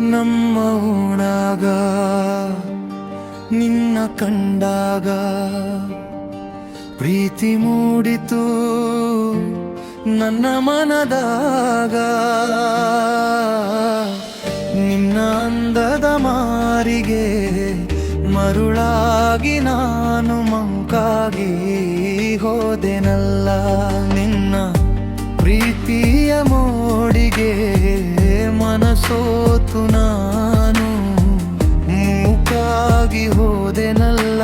ನಮ್ಮ ಊಣಾಗ ನಿನ್ನ ಕಂಡಾಗ ಪ್ರೀತಿ ಮೂಡಿತು ನನ್ನ ಮನದಾಗ. ನಿನ್ನ ಅಂದದ ಮಾರಿಗೆ ಮರುಳಾಗಿ ನಾನು ಮಂಕಾಗಿ ಹೋದೆನಲ್ಲ ನಿನ್ನ ಪ್ರೀತಿಯ ಮೋಡಿಗೆ. ಮನಸೋತು ನಾನು ಮೂಕಾಗಿ ಹೋದೆನಲ್ಲ.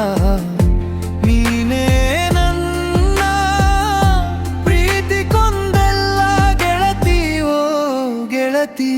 ನೀನೇ ನನ್ನ ಪ್ರೀತಿ ಕೊಂದೆಲ್ಲ ಗೆಳತಿಯೋ ಗೆಳತಿ.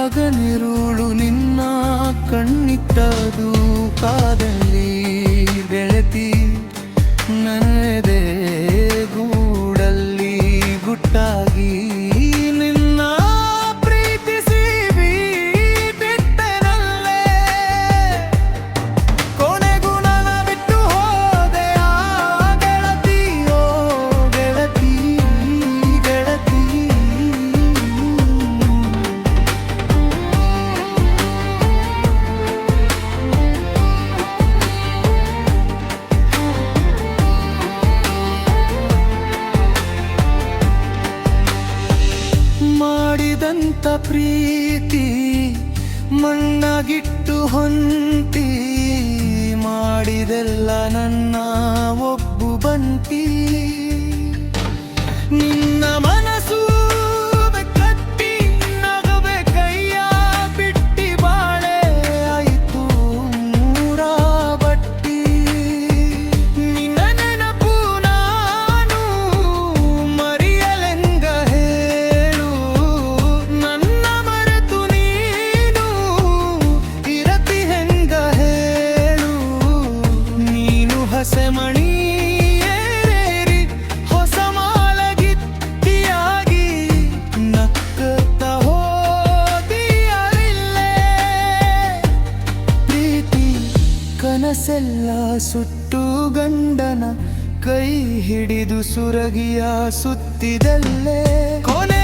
ಹಗನಿರುಳು ನಿನ್ನ ಕಣ್ಣಿಟ್ಟದು ಕಾದಲ್ಲಿ. ಮಾಡಿದಂತ ಪ್ರೀತಿ ಮಣ್ಣಾಗಿಟ್ಟು ಹೊಂತಿ ಮಾಡಿದೆಲ್ಲ ನನ್ನ ಒಬ್ಬು ಬಂಟಿ. ನೀನು ಹಸೆಮಣಿ ಏರೇರಿ, ಹೊಸ ಮಾಲಗಿತ್ತಿಯಾಗಿ ನಕ್ಕತ್ತ ಹೋದಿಯರಿಲ್ಲೇ ಪ್ರೀತಿ ಕನಸೆಲ್ಲ ಸುಟ್ಟು ಗಂಡನ ಕೈ ಹಿಡಿದು ಸುರಗಿಯ ಸುತ್ತಿದಲ್ಲೇ. ಕೊನೆಗೂ